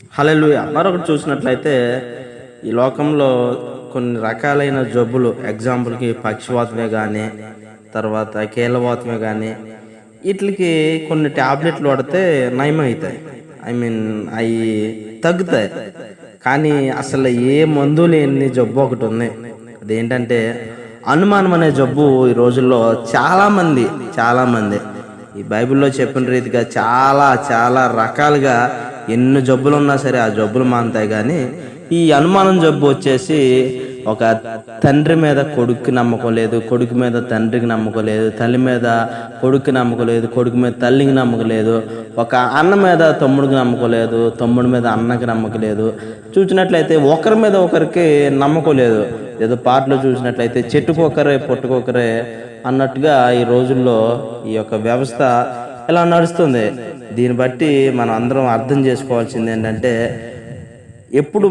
హల్లెలూయా. మరొకటి చూసినట్లయితే ఈ లోకంలో కొన్ని రకాలైన జబ్బులు ఎగ్జాంపుల్కి పక్షవాతమే కానీ తర్వాత కీలవాతమే కానీ వీటికి కొన్ని ట్యాబ్లెట్లు వాడితే నయమవుతాయి ఐ మీన్ అవి తగ్గుతాయి. కానీ అసలు ఏ మందు లేని జబ్బు ఒకటి ఉంది. అదేంటంటే అనుమానం అనే జబ్బు ఈ రోజుల్లో చాలామంది చాలామంది ఈ బైబిల్లో చెప్పిన రీతిగా చాలా చాలా రకాలుగా ఎన్ని జబ్బులు ఉన్నా సరే ఆ జబ్బులు మానతాయి కానీ ఈ అనుమానం జబ్బు వచ్చేసి ఒక తండ్రి మీద కొడుక్కి నమ్మకం లేదు కొడుకు మీద తండ్రికి నమ్మకం లేదు తల్లి మీద కొడుక్కి నమ్మకం లేదు కొడుకు మీద తల్లికి నమ్మకం లేదు ఒక అన్న మీద తమ్ముడికి నమ్మకం లేదు తమ్ముడి మీద అన్నకి నమ్మకం లేదు. చూసినట్లయితే ఒకరి మీద ఒకరికి నమ్మకం లేదు. ఏదో పాటలో చూసినట్లయితే చెట్టుకొకరే పుట్టుకొకరే అన్నట్టుగా ఈ రోజుల్లో ఈ యొక్క వ్యవస్థ ఇలా నడుస్తుంది? దీన్ని బట్టి మనం అందరం అర్థం చేసుకోవాల్సింది ఏంటంటే ఎప్పుడు